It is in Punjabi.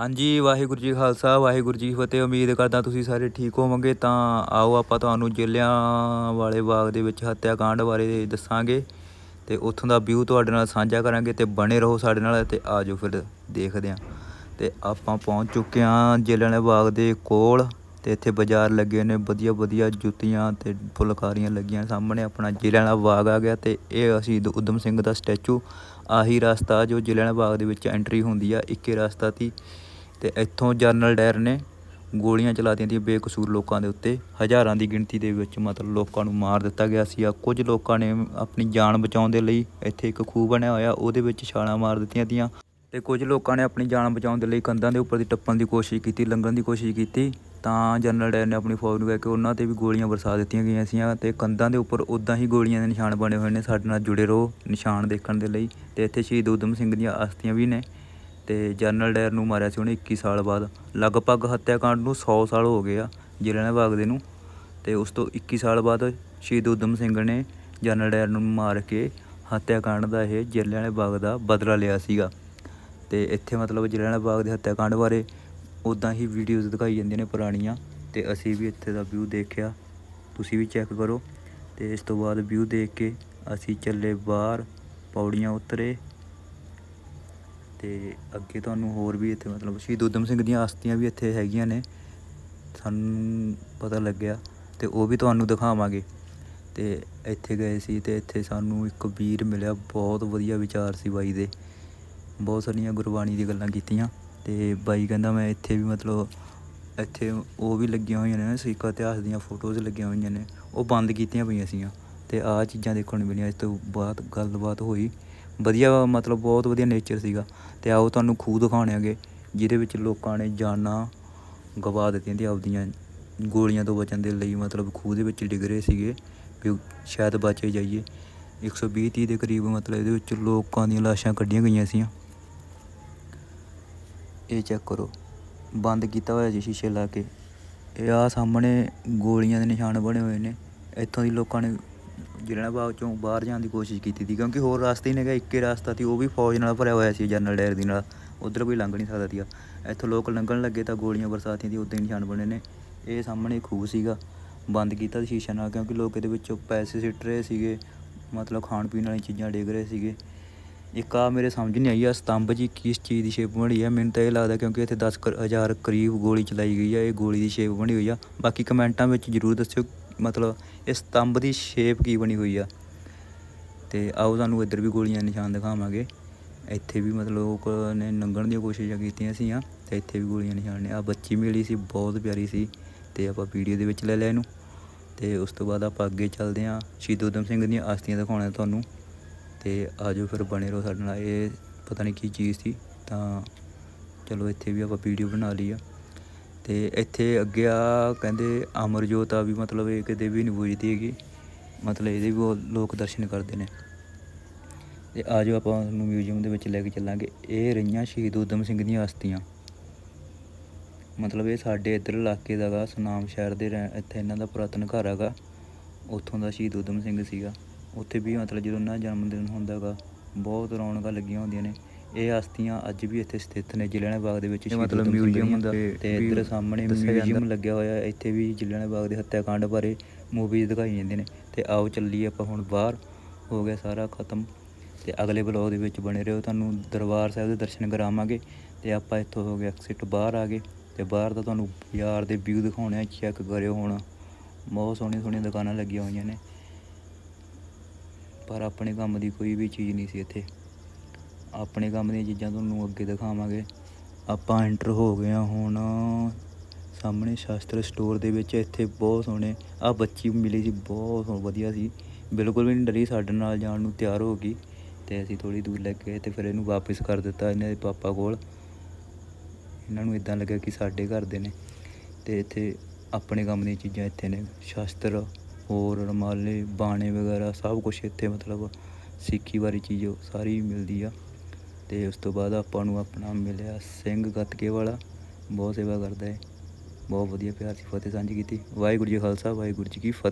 ਹਾਂਜੀ, ਵਾਹਿਗੁਰੂ ਜੀ ਖਾਲਸਾ, ਵਾਹਿਗੁਰੂ ਜੀ ਫਤਿਹ। ਉਮੀਦ ਕਰਦਾ ਤੁਸੀਂ ਸਾਰੇ ਠੀਕ ਹੋਵੋਗੇ। ਤਾਂ ਆਓ ਆਪਾਂ ਤੁਹਾਨੂੰ ਜ਼ਿਲ੍ਹਿਆਂ ਵਾਲੇ ਬਾਗ ਦੇ ਵਿੱਚ ਹੱਤਿਆਕਾਂਡ ਬਾਰੇ ਦੱਸਾਂਗੇ ਤੇ ਉੱਥੋਂ ਦਾ ਵਿਊ ਤੁਹਾਡੇ ਨਾਲ ਸਾਂਝਾ ਕਰਾਂਗੇ ਤੇ ਬਣੇ ਰਹੋ ਸਾਡੇ ਨਾਲ ਤੇ ਆਜੋ ਫਿਰ ਦੇਖਦੇ ਹਾਂ ਤੇ ਆਪਾਂ ਪਹੁੰਚ ਚੁੱਕੇ ਹਾਂ ਜ਼ਿਲ੍ਹਿਆਂ ਵਾਲੇ ਬਾਗ ਦੇ ਕੋਲ ਤੇ ਇੱਥੇ ਬਾਜ਼ਾਰ ਲੱਗੇ ਨੇ ਵਧੀਆ ਵਧੀਆ ਜੁੱਤੀਆਂ ਤੇ ਫੁਲਕਾਰੀਆਂ ਲੱਗੀਆਂ ਸਾਹਮਣੇ। ਆਪਣਾ ਜ਼ਿਲ੍ਹਿਆਂ ਵਾਲਾ ਬਾਗ ਆ ਗਿਆ ਤੇ ਇਹ ਅਸੀਂ ਉਦਮ ਸਿੰਘ ਦਾ ਸਟੈਚੂ, ਆਹੀ ਰਸਤਾ ਜੋ ਜ਼ਿਲ੍ਹਿਆਂ ਵਾਲੇ ਬਾਗ ਦੇ ਵਿੱਚ ਐਂਟਰੀ ਹੁੰਦੀ ਆ, ਇੱਕੇ ਰਸਤਾ ਤੀ। ਅਤੇ ਇੱਥੋਂ ਜਨਰਲ ਡਾਇਰ ਨੇ ਗੋਲੀਆਂ ਚਲਾਤੀਆਂ ਤੀ ਬੇਕਸੂਰ ਲੋਕਾਂ ਦੇ ਉੱਤੇ। ਹਜ਼ਾਰਾਂ ਦੀ ਗਿਣਤੀ ਦੇ ਵਿੱਚ ਮਤਲਬ ਲੋਕਾਂ ਨੂੰ ਮਾਰ ਦਿੱਤਾ ਗਿਆ ਸੀ। ਆ ਕੁਝ ਲੋਕਾਂ ਨੇ ਆਪਣੀ ਜਾਨ ਬਚਾਉਣ ਦੇ ਲਈ ਇੱਥੇ ਇੱਕ ਖੂਹ ਬਣਿਆ ਹੋਇਆ, ਉਹਦੇ ਵਿੱਚ ਛਾਲਾਂ ਮਾਰ ਦਿੱਤੀਆਂ ਤੀਆਂ ਤੇ ਕੁਝ ਲੋਕਾਂ ਨੇ ਆਪਣੀ ਜਾਨ ਬਚਾਉਣ ਦੇ ਲਈ ਕੰਧਾਂ ਦੇ ਉੱਪਰ ਦੀ ਟੱਪਣ ਦੀ ਕੋਸ਼ਿਸ਼ ਕੀਤੀ, ਲੰਘਣ ਦੀ ਕੋਸ਼ਿਸ਼ ਕੀਤੀ। ਤਾਂ ਜਨਰਲ ਡਾਇਰ ਨੇ ਆਪਣੀ ਫੌਜ ਨੂੰ ਕਹਿ ਕੇ ਉਹਨਾਂ ਤੇ ਵੀ ਗੋਲੀਆਂ ਵਰਸਾ ਦਿੱਤੀਆਂ ਗਈਆਂ ਸੀਆਂ ਤੇ ਕੰਧਾਂ ਦੇ ਉੱਪਰ ਉਦਾਂ ਹੀ ਗੋਲੀਆਂ ਦੇ ਨਿਸ਼ਾਨ ਬਣੇ ਹੋਏ ਨੇ, ਸਾਡੇ ਨਾਲ ਜੁੜੇ ਰਹੋ ਨਿਸ਼ਾਨ ਦੇਖਣ ਦੇ ਲਈ। ਤੇ ਇੱਥੇ ਸ਼ਹੀਦ ਊਧਮ ਸਿੰਘ ਦੀਆਂ ਅਸਥੀਆਂ ਵੀ ਨੇ। ਤੇ ਜਨਰਲ ਡਾਇਰ ਨੂੰ ਮਾਰਿਆ ਸੀ ਉਹਨੇ 21 ਸਾਲ ਬਾਅਦ। ਲਗਭਗ ਹੱਤਿਆਕਾਂਡ ਨੂੰ 100 ਸਾਲ ਹੋ ਗਏ ਆ ਜਲਿਆਂਵਾਲੇ ਬਾਗ ਦੇ ਨੂੰ। ਤੇ ਉਸ ਤੋਂ 21 ਸਾਲ ਬਾਅਦ ਸ਼ਹੀਦ ਊਧਮ ਸਿੰਘ ਨੇ ਜਨਰਲ ਡਾਇਰ ਨੂੰ ਮਾਰ ਕੇ ਹੱਤਿਆਕਾਂਡ ਦਾ ਇਹ ਜਲਿਆਂਵਾਲੇ ਬਾਗ ਦਾ ਬਦਲਾ ਲਿਆ ਸੀਗਾ। ਤੇ ਇੱਥੇ ਮਤਲਬ ਜਲਿਆਂਵਾਲੇ ਬਾਗ ਦੇ ਹੱਤਿਆਕਾਂਡ ਬਾਰੇ ਉਦਾਂ ਹੀ ਵੀਡੀਓਜ਼ ਦਿਖਾਈ ਜਾਂਦੀਆਂ ਨੇ ਪੁਰਾਣੀਆਂ। ਤੇ ਅਸੀਂ ਵੀ ਇੱਥੇ ਦਾ ਵਿਊ ਦੇਖਿਆ। ਤੁਸੀਂ ਵੀ ਚੈੱਕ ਕਰੋ। ਤੇ ਇਸ ਤੋਂ ਬਾਅਦ ਵਿਊ ਦੇਖ ਕੇ ਅਸੀਂ ਚੱਲੇ ਬਾਹਰ, ਪੌੜੀਆਂ ਉਤਰੇ। ਤੇ ਅੱਗੇ ਤੁਹਾਨੂੰ ਹੋਰ ਵੀ ਇੱਥੇ ਮਤਲਬ ਸ਼ਹੀਦ ਊਧਮ ਸਿੰਘ ਦੀਆਂ ਅਸਥੀਆਂ ਵੀ ਇੱਥੇ ਹੈਗੀਆਂ ਨੇ। ਸਾਨੂੰ ਪਤਾ ਲੱਗਿਆ ਤੇ ਉਹ ਵੀ ਤੁਹਾਨੂੰ ਦਿਖਾਵਾਂਗੇ। ਤੇ ਇੱਥੇ ਗਏ ਸੀ ਤੇ ਇੱਥੇ ਸਾਨੂੰ ਇੱਕ ਵੀਰ ਮਿਲਿਆ, ਬਹੁਤ ਵਧੀਆ ਵਿਚਾਰ ਸੀ ਬਾਈ ਦੇ। ਬਹੁਤ ਸਾਰੀਆਂ ਗੁਰਬਾਣੀ ਦੀਆਂ ਗੱਲਾਂ ਕੀਤੀਆਂ ਤੇ ਬਾਈ ਕਹਿੰਦਾ ਮੈਂ ਇੱਥੇ ਵੀ ਮਤਲਬ ਇੱਥੇ ਉਹ ਵੀ ਲੱਗੀਆਂ ਹੋਈਆਂ ਨੇ, ਸਿੱਖ ਇਤਿਹਾਸ ਦੀਆਂ ਫੋਟੋਜ਼ ਲੱਗੀਆਂ ਹੋਈਆਂ ਨੇ। ਉਹ ਬੰਦ ਕੀਤੀਆਂ ਪਈਆਂ ਸੀਗੀਆਂ ਤੇ ਆਹ ਚੀਜ਼ਾਂ ਦੇਖਣ ਨੂੰ ਮਿਲੀਆਂ, ਇਸ ਤੋਂ ਬਾਅਦ ਗੱਲਬਾਤ ਹੋਈ। ਵਧੀਆ, ਮਤਲਬ ਬਹੁਤ ਵਧੀਆ ਨੇਚਰ ਸੀਗਾ। ਅਤੇ ਆਓ ਤੁਹਾਨੂੰ ਖੂਹ ਦਿਖਾਉਣੇ ਹੈਗੇ, ਜਿਹਦੇ ਵਿੱਚ ਲੋਕਾਂ ਨੇ ਜਾਨਾਂ ਗਵਾ ਦਿੱਤੀਆਂ ਤੇ ਆਪਦੀਆਂ ਗੋਲੀਆਂ ਤੋਂ ਬਚਣ ਦੇ ਲਈ ਮਤਲਬ ਖੂਹ ਦੇ ਵਿੱਚ ਡਿੱਗ ਰਹੇ ਸੀਗੇ ਵੀ ਸ਼ਾਇਦ ਬਚੇ ਜਾਈਏ। 120 30 ਦੇ ਕਰੀਬ ਮਤਲਬ ਇਹਦੇ ਵਿੱਚ ਲੋਕਾਂ ਦੀਆਂ ਲਾਸ਼ਾਂ ਕੱਢੀਆਂ ਗਈਆਂ ਸੀ ਇਹ ਚੈੱਕ ਕਰੋ। ਬੰਦ ਕੀਤਾ ਹੋਇਆ ਜੀ ਸ਼ੀਸ਼ੇ ਲਾ ਕੇ। ਇਹ ਆ ਸਾਹਮਣੇ ਗੋਲੀਆਂ ਦੇ ਨਿਸ਼ਾਨ ਬਣੇ ਹੋਏ ਨੇ। ਇੱਥੋਂ ਦੀ ਲੋਕਾਂ ਨੇ ਜਲਿਆਂਵਾਲੇ ਬਾਗ ਚੋਂ ਬਾਹਰ ਜਾਣ ਦੀ ਕੋਸ਼ਿਸ਼ ਕੀਤੀ ਸੀ, ਕਿਉਂਕਿ ਹੋਰ ਰਸਤੇ ਹੀ ਨਹੀਂਗਾ ਇੱਕੇ ਰਸਤਾ ਸੀ, ਉਹ ਵੀ ਫੌਜ ਨਾਲ ਭਰਿਆ ਹੋਇਆ ਸੀ, ਜਨਰਲ ਡਾਇਰ ਦੀ ਨਾਲ, ਉਧਰ ਕੋਈ ਲੰਘ ਨਹੀਂ ਸਕਦਾ ਸੀਗਾ। ਇੱਥੋਂ ਲੋਕ ਲੰਘਣ ਲੱਗੇ ਤਾਂ ਗੋਲੀਆਂ ਬਰਸਾਤੀਆਂ ਦੀ ਉੱਦਾਂ ਹੀ ਨਿਸ਼ਾਨ ਬਣੇ ਨੇ। ਇਹ ਸਾਹਮਣੇ ਖੂਹ ਸੀਗਾ, ਬੰਦ ਕੀਤਾ ਸੀ ਸ਼ੀਸ਼ਾ ਨਾਲ, ਕਿਉਂਕਿ ਲੋਕ ਇਹਦੇ ਵਿੱਚੋਂ ਪੈਸੇ ਸਿੱਟ ਰਹੇ ਸੀਗੇ, ਮਤਲਬ ਖਾਣ ਪੀਣ ਵਾਲੀਆਂ ਚੀਜ਼ਾਂ ਡਿੱਗ ਰਹੇ ਸੀਗੇ। ਇੱਕ ਆ ਮੇਰੇ ਸਮਝ ਨਹੀਂ ਆਈ ਆ ਸਤੰਭ ਜੀ ਕਿਸ ਚੀਜ਼ ਦੀ ਸ਼ੇਪ ਬਣੀ ਹੈ ਮੈਨੂੰ ਤਾਂ ਇਹ ਲੱਗਦਾ ਕਿਉਂਕਿ ਇੱਥੇ 10 ਕੁ ਹਜ਼ਾਰ ਕਰੀਬ ਗੋਲੀ ਚਲਾਈ ਗਈ ਆ, ਇਹ ਗੋਲੀ ਦੀ ਸ਼ੇਪ ਬਣੀ ਹੋਈ ਆ। ਬਾਕੀ ਕਮੈਂਟਾਂ ਵਿੱਚ ਜਰੂਰ ਦੱਸਿਓ ਮਤਲਬ ਇਹ ਸਤੰਭ ਦੀ ਸ਼ੇਪ ਕੀ ਬਣੀ ਹੋਈ ਆ। ਤੇ ਆਓ ਤੁਹਾਨੂੰ ਇੱਧਰ ਵੀ ਗੋਲੀਆਂ ਨਿਸ਼ਾਨ ਦਿਖਾਵਾਂਗੇ। ਇੱਥੇ ਵੀ ਮਤਲਬ ਲੋਕ ਨੇ ਲੰਘਣ ਦੀਆਂ ਕੋਸ਼ਿਸ਼ਾਂ ਕੀਤੀਆਂ ਸੀਆਂ ਤੇ ਇੱਥੇ ਵੀ ਗੋਲੀਆਂ ਨਿਸ਼ਾਨ ਨੇ। ਆ ਬੱਚੀ ਮਿਲੀ ਸੀ, ਬਹੁਤ ਪਿਆਰੀ ਸੀ ਤੇ ਆਪਾਂ ਵੀਡੀਓ ਦੇ ਵਿੱਚ ਲੈ ਲਿਆ ਇਹਨੂੰ। ਤੇ ਉਸ ਤੋਂ ਬਾਅਦ ਆਪਾਂ ਅੱਗੇ ਚੱਲਦੇ ਹਾਂ। ਸ਼ਹੀਦ ਊਧਮ ਸਿੰਘ ਦੀਆਂ ਅਸਥੀਆਂ ਦਿਖਾਉਣਾ ਤੁਹਾਨੂੰ। ਤੇ ਆਜੋ ਫਿਰ ਬਣੇ ਰਹੋ ਸਾਡੇ ਨਾਲ। ਇਹ ਪਤਾ ਨਹੀਂ ਕੀ ਚੀਜ਼ ਸੀ, ਤਾਂ ਚਲੋ ਇੱਥੇ ਵੀ ਆਪਾਂ ਵੀਡੀਓ ਬਣਾ ਲਈ ਆ। ਤੇ ਇੱਥੇ ਅੱਗੇ ਆ ਕਹਿੰਦੇ ਅਮਰਜੋਤ ਆ ਵੀ ਮਤਲਬ ਇਹ ਕਿਤੇ ਵੀ ਨਹੀਂ ਬੁਝਦੀ ਹੈਗੀ। ਮਤਲਬ ਇਹਦੇ ਵੀ ਉਹ ਲੋਕ ਦਰਸ਼ਨ ਕਰਦੇ ਨੇ। ਤੇ ਆਜੋ ਆਪਾਂ ਨੂੰ ਮਿਊਜ਼ੀਅਮ ਦੇ ਵਿੱਚ ਲੈ ਕੇ ਚੱਲਾਂਗੇ। ਇਹ ਰਹੀਆਂ ਸ਼ਹੀਦ ਊਧਮ ਸਿੰਘ ਦੀਆਂ ਅਸਥੀਆਂ ਮਤਲਬ ਇਹ ਸਾਡੇ ਇੱਧਰ ਇਲਾਕੇ ਦਾ ਗਾ, ਸੁਨਾਮ ਸ਼ਹਿਰ ਦੇ ਰਹਿ- ਇੱਥੇ ਇਹਨਾਂ ਦਾ ਪੁਰਾਤਨ ਘਰ ਹੈਗਾ। ਉੱਥੋਂ ਦਾ ਸ਼ਹੀਦ ਊਧਮ ਸਿੰਘ ਸੀਗਾ। ਉੱਥੇ ਵੀ ਮਤਲਬ ਜਦੋਂ ਉਹਨਾਂ ਦਾ ਜਨਮ ਦਿਨ ਹੁੰਦਾ ਗਾ, ਬਹੁਤ ਰੌਣਕਾਂ ਲੱਗੀਆਂ ਹੁੰਦੀਆਂ ਨੇ। ਇਹ ਅਸਥੀਆਂ ਅੱਜ ਵੀ ਇੱਥੇ ਸਥਿਤ ਨੇ ਜਲਿਆਂਵਾਲੇ ਬਾਗ ਦੇ ਵਿੱਚ ਮਤਲਬ ਦੀਆਂ ਹੁੰਦਾ ਤੇ ਇੱਧਰ ਸਾਹਮਣੇ ਜਾਂਦਾ। ਮਿਊਜ਼ੀਅਮ ਲੱਗਿਆ ਹੋਇਆ। ਇੱਥੇ ਵੀ ਜਲਿਆਂਵਾਲੇ ਬਾਗ ਦੇ ਹੱਤਿਆਕਾਂਡ ਬਾਰੇ ਮੂਵੀਜ਼ ਦਿਖਾਈ ਜਾਂਦੀਆਂ ਨੇ। ਤੇ ਆਓ ਚੱਲੀਏ ਆਪਾਂ ਹੁਣ ਬਾਹਰ ਹੋ ਗਿਆ ਸਾਰਾ ਖਤਮ। ਤੇ ਅਗਲੇ ਬਲੌਗ ਦੇ ਵਿੱਚ ਬਣੇ ਰਹੋ ਤੁਹਾਨੂੰ ਦਰਬਾਰ ਸਾਹਿਬ ਦੇ ਦਰਸ਼ਨ ਕਰਾਵਾਂਗੇ। ਤੇ ਆਪਾਂ ਇੱਥੋਂ ਹੋ ਗਿਆ ਐਕਸਿਟ ਬਾਹਰ ਆ ਗਏ। ਤੇ ਬਾਹਰ ਦਾ ਤੁਹਾਨੂੰ ਬਾਜ਼ਾਰ ਦੇ ਵਿਊ ਦਿਖਾਉਣੇ ਆ ਚੈੱਕ ਕਰਿਓ ਹੁਣ। ਬਹੁਤ ਸੋਹਣੀਆਂ ਸੋਹਣੀਆਂ ਦੁਕਾਨਾਂ ਲੱਗੀਆਂ ਹੋਈਆਂ ਨੇ। ਪਰ ਆਪਣੇ ਕੰਮ ਦੀ ਕੋਈ ਵੀ ਚੀਜ਼ ਨਹੀਂ ਸੀ ਇੱਥੇ। ਆਪਣੇ ਕੰਮ ਦੀਆਂ ਚੀਜ਼ਾਂ ਤੁਹਾਨੂੰ ਅੱਗੇ ਦਿਖਾਵਾਂਗੇ। ਆਪਾਂ ਐਂਟਰ ਹੋ ਗਏ ਹਾਂ ਹੁਣ ਸਾਹਮਣੇ ਸ਼ਾਸਤਰ ਸਟੋਰ ਦੇ ਵਿੱਚ। ਇੱਥੇ ਬਹੁਤ ਸੋਹਣੇ ਆ ਬੱਚੀ ਮਿਲੀ ਸੀ, ਬਹੁਤ ਵਧੀਆ ਸੀ। ਬਿਲਕੁਲ ਵੀ ਨਹੀਂ ਡਰੀ, ਸਾਡੇ ਨਾਲ ਜਾਣ ਨੂੰ ਤਿਆਰ ਹੋ ਗਈ ਤੇ ਅਸੀਂ ਥੋੜੀ ਦੂਰ ਲੈ ਕੇ ਗਏ ਤੇ ਫਿਰ ਇਹਨੂੰ ਵਾਪਸ ਕਰ ਦਿੱਤਾ ਇਹਨਾਂ ਦੇ ਪਾਪਾ ਕੋਲ। ਇਹਨਾਂ ਨੂੰ ਇਦਾਂ ਲੱਗਿਆ ਕਿ ਸਾਡੇ ਘਰ ਦੇ ਨੇ ਤੇ ਇੱਥੇ ਆਪਣੇ ਕੰਮ ਦੀਆਂ ਚੀਜ਼ਾਂ ਇੱਥੇ ਨੇ। ਸ਼ਾਸਤਰ, ਹੋਰ ਰੁਮਾਲੇ, ਬਾਣੇ ਵਗੈਰਾ ਸਭ ਕੁਝ ਇੱਥੇ ਮਤਲਬ ਸਿੱਖੀ ਬਾਰੇ ਚੀਜ਼ ਸਾਰੀ ਮਿਲਦੀ ਆ। ਅਤੇ ਉਸ ਤੋਂ ਬਾਅਦ ਆਪਾਂ ਨੂੰ ਆਪਣਾ ਮਿਲਿਆ ਸਿੰਘ ਗੱਤਕੇ ਵਾਲਾ ਬਹੁਤ ਸੇਵਾ ਕਰਦਾ ਹੈ ਬਹੁਤ ਵਧੀਆ, ਪਿਆਰ ਸੀ, ਫਤਿਹ ਸਾਂਝੀ ਕੀਤੀ। ਵਾਹਿਗੁਰੂ ਜੀ ਖਾਲਸਾ, ਵਾਹਿਗੁਰੂ ਜੀ ਕੀ ਫਤਿਹ।